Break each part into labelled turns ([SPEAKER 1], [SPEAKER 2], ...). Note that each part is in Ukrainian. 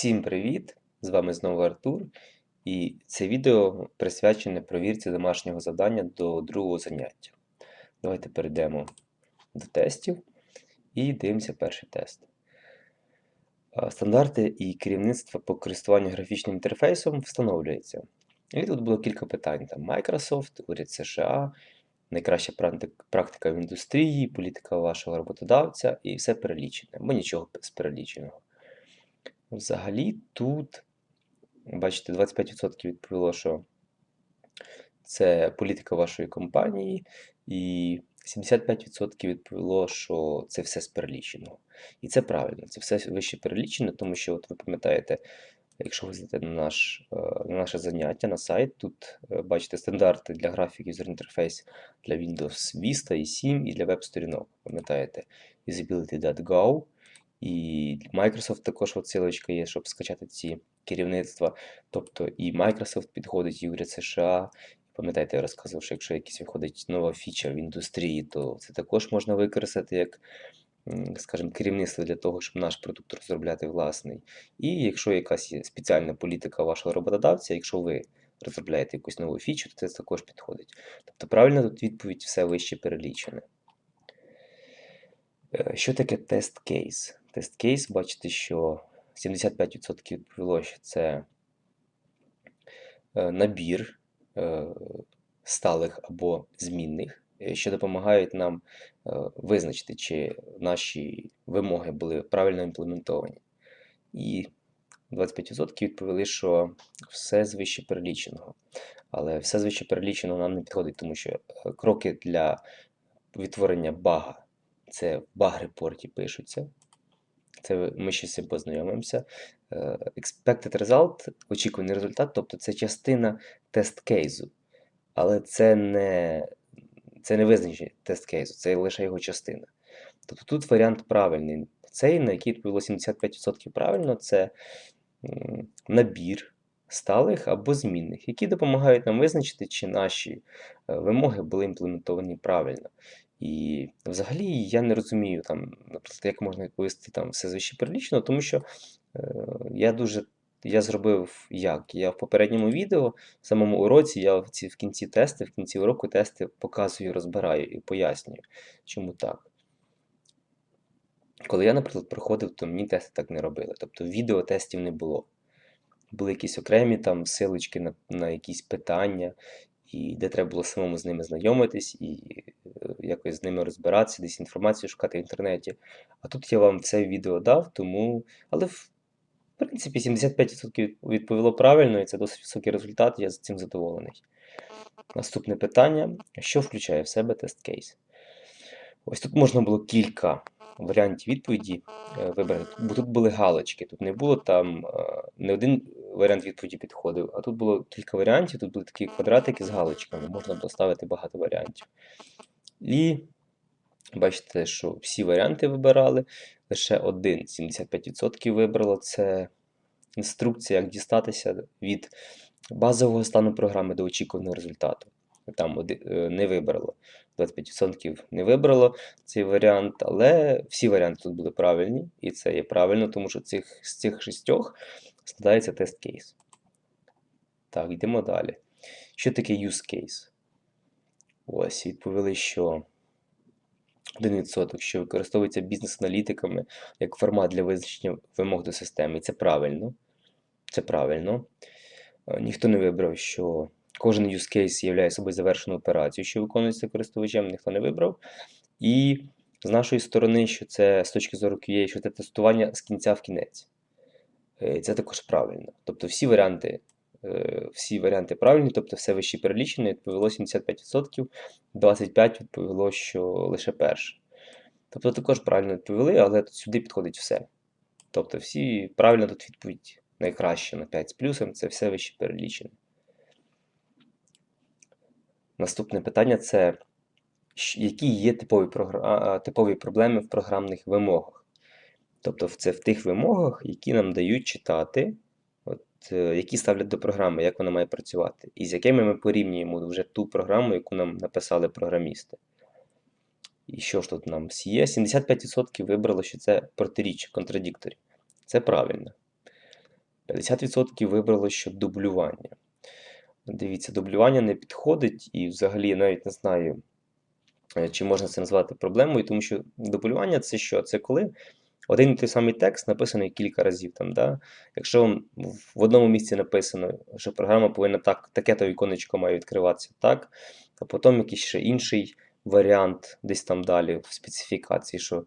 [SPEAKER 1] Всім привіт! З вами знову Артур, і це відео присвячене провірці домашнього завдання до другого заняття. Давайте перейдемо до тестів і дивимося перший тест. Стандарти і керівництво по користуванню графічним інтерфейсом встановлюється. І тут було кілька питань: там Microsoft, уряд США, найкраща практика в індустрії, політика вашого роботодавця і все перелічене, або нічого з переліченого. Взагалі тут, бачите, 25% відповіло, що це політика вашої компанії, і 75% відповіло, що це все з переліченого. І це правильно, це все вище перелічено, тому що, от ви пам'ятаєте, якщо ви зайдете на, наш, е, на наше заняття, на сайт, тут е, бачите стандарти для графік User Interface для Windows Vista і 7 і для веб-сторінок. Пам'ятаєте, usability.go. І Microsoft також відсилочка є, щоб скачати ці керівництва. Тобто і Microsoft підходить, і уряд США. Пам'ятаєте, я розказував, що якщо якась виходить нова фіча в індустрії, то це також можна використати як, скажімо, керівництво для того, щоб наш продукт розробляти власний. І якщо якась є спеціальна політика вашого роботодавця, якщо ви розробляєте якусь нову фічу, то це також підходить. Тобто правильно тут відповідь все вище перелічене. Е, Що таке тест кейс? Тест кейс, бачите, що 75% відповіло, що це е, набір е, сталих або змінних, е, що допомагають нам визначити, чи наші вимоги були правильно імплементовані. І 25% відповіли, що все з вище. Але все з вище переліченого нам не підходить, тому що кроки для відтворення бага це в баг-репорті пишуться. Це ми ще з цим познайомимося. Е, Expected result, очікуваний результат, тобто це частина тест кейсу. Але це не, це не визначення тест кейсу, це лише його частина. Тобто тут варіант правильний. Цей, на який відповіло 75% правильно, це набір сталих або змінних, які допомагають нам визначити, чи наші е, вимоги були імплементовані правильно. І взагалі я не розумію, там, наприклад, як можна відповісти там все звище перелічено, тому що е, я дуже. Я зробив як? Я в попередньому відео, в самому уроці, я в, ці, в кінці тести, в кінці уроку тести показую, розбираю і пояснюю, чому так. Коли я, наприклад, проходив, то мені тести так не робили. Тобто відео тестів не було. Були якісь окремі там силочки на, на якісь питання, і де треба було самому з ними знайомитись і якось з ними розбиратися, десь інформацію шукати в інтернеті. А тут я вам це відео дав, тому. Але в принципі 75% відповіло правильно, і це досить високий результат, я з цим задоволений. Наступне питання: що включає в себе тест кейс? Ось тут можна було кілька варіантів відповіді е, вибрати, бо тут були галочки, тут не було там е, не один варіант відповіді підходив, а тут було кілька варіантів, тут були такі квадратики з галочками, можна було ставити багато варіантів. І бачите, що всі варіанти вибирали, лише один 75% вибрало це інструкція, як дістатися від базового стану програми до очікуваного результату. Там е, не вибрало. 25% не вибрало цей варіант, але всі варіанти тут були правильні, і це є правильно, тому що цих, з цих шістьох складається тест кейс. Так, йдемо далі. Що таке use case? Ось, відповіли, що 1%, що використовується бізнес-аналітиками як формат для визначення вимог до системи. І це правильно. Це правильно. Е, Ніхто не вибрав, що кожен use case є собою завершену операцію, що виконується користувачем, ніхто не вибрав. І з нашої сторони, що це з точки зору QA, що це тестування з кінця в кінець. Е, Це також правильно. Тобто всі варіанти, всі варіанти правильні, тобто все вище перелічено, відповіло 75%, 25% відповіло, що лише перше. Тобто також правильно відповіли, але сюди підходить все. Тобто всі правильно тут відповідь найкраще на 5 з плюсом, це все вище перелічено. Наступне питання це які є типові, типові проблеми в програмних вимогах. Тобто це в тих вимогах, які нам дають читати, е, які ставлять до програми, як вона має працювати, і з якими ми порівнюємо вже ту програму, яку нам написали програмісти. І що ж тут нам є? 75% вибрало, що це протиріччя, contradictory. Це правильно. 50% вибрало, що дублювання. Дивіться, дублювання не підходить, і взагалі я навіть не знаю, е, чи можна це назвати проблемою, тому що дублювання це що? Це коли один і той самий текст написаний кілька разів. Там, да? Якщо в одному місці написано, що програма повинна так, таке-то віконечко має відкриватися так, а потім якийсь ще інший варіант десь там далі в специфікації, що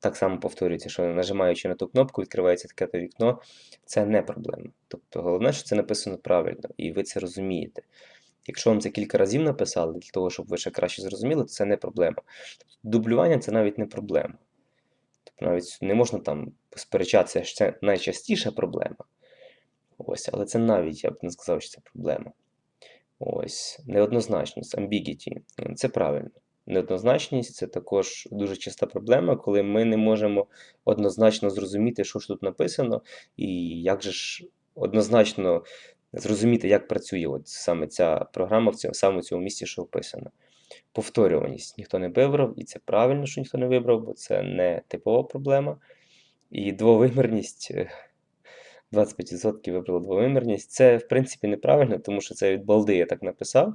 [SPEAKER 1] так само повторюється, що нажимаючи на ту кнопку, відкривається таке-то вікно, це не проблема. Тобто головне, що це написано правильно, і ви це розумієте. Якщо вам це кілька разів написали, для того, щоб ви ще краще зрозуміли, то це не проблема. Дублювання це навіть не проблема. Навіть не можна там сперечатися, що це найчастіша проблема. Ось, Але це навіть я б не сказав, що це проблема. Ось, неоднозначність, ambiguity. Це правильно. Неоднозначність це також дуже часта проблема, коли ми не можемо однозначно зрозуміти, що ж тут написано, і як же ж однозначно зрозуміти, як працює от саме ця програма в цьому, саме в цьому місці, що описано. Повторюваність ніхто не вибрав, і це правильно, що ніхто не вибрав, бо це не типова проблема. І двовимірність. 25% вибрало двовимірність. Це, в принципі, неправильно, тому що це від балди я так написав.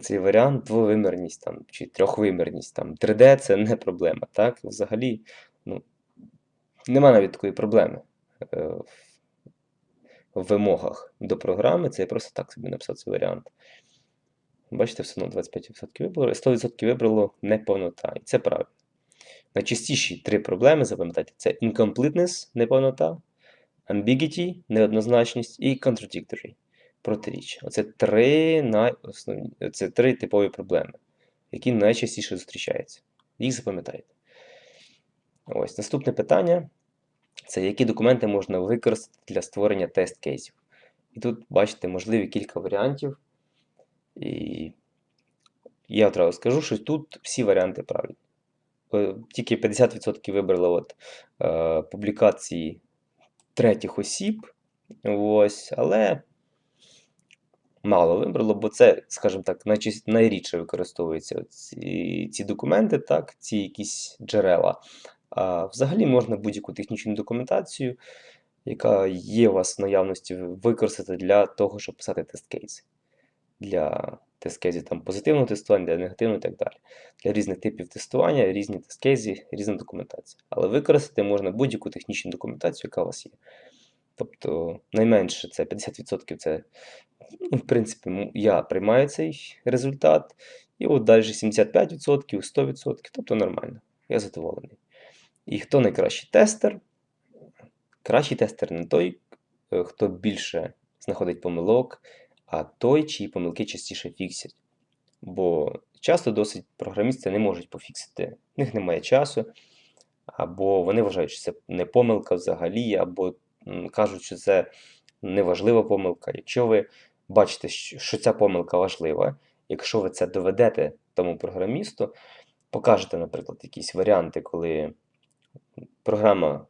[SPEAKER 1] Цей варіант двовимірність там, чи трьохвимірність. Там, 3D це не проблема. так? Взагалі, ну, нема навіть такої проблеми е, в вимогах до програми. Це я просто так собі написав цей варіант. Бачите, все одно 25% вибрало, 100% вибрало неповнота. І це правильно. Найчастіші три проблеми, запам'ятайте, це incompleteness, неповнота, ambiguity, неоднозначність і contradictory протиріч. Оце три найосновні, це три типові проблеми, які найчастіше зустрічаються. Їх запам'ятайте. Ось наступне питання це які документи можна використати для створення тест-кейсів. І тут, бачите, можливі кілька варіантів. І я одразу скажу, що тут всі варіанти правильні. Е, тільки 50% вибрали от, е, публікації третіх осіб. Ось, Але мало вибрало, бо це, скажімо так, найрідше використовуються ці, ці документи, так, ці якісь джерела. А взагалі можна будь-яку технічну документацію, яка є у вас в наявності, використати для того, щоб писати тест-кейси. Для тест-кейсів там позитивного тестування, для негативного і так далі. Для різних типів тестування, різні тест-кейси, різна документація. Але використати можна будь-яку технічну документацію, яка у вас є. Тобто, найменше це 50% це, ну, в принципі, я приймаю цей результат. І от далі 75%, 100%, тобто нормально. Я задоволений. І хто найкращий тестер? Кращий тестер не той, е, хто більше знаходить помилок, а той, чиї помилки частіше фіксять. Бо часто досить програмісти не можуть пофіксити, в них немає часу, або вони вважають, що це не помилка взагалі, або кажуть, що це неважлива помилка. Якщо ви бачите, що ця помилка важлива, якщо ви це доведете тому програмісту, покажете, наприклад, якісь варіанти, коли програма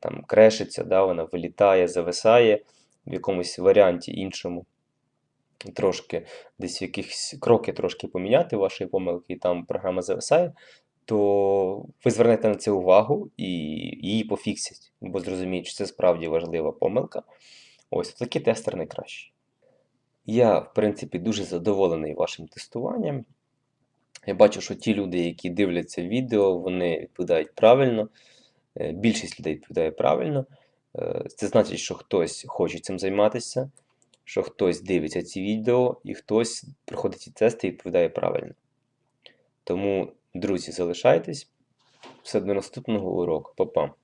[SPEAKER 1] там крешиться, да, вона вилітає, зависає в якомусь варіанті іншому. Трошки десь в якихось кроки трошки поміняти вашої помилки, і там програма зависає, то ви звернете на це увагу і її пофіксять, бо зрозуміють, що це справді важлива помилка. Ось такий тестер найкращий. Я, в принципі, дуже задоволений вашим тестуванням. Я бачу, що ті люди, які дивляться відео, вони відповідають правильно. Е, більшість людей відповідає правильно. Е, це значить, що хтось хоче цим займатися, що хтось дивиться ці відео і хтось проходить ці тести і відповідає правильно. Тому, друзі, залишайтесь. Все до наступного уроку. Па-па!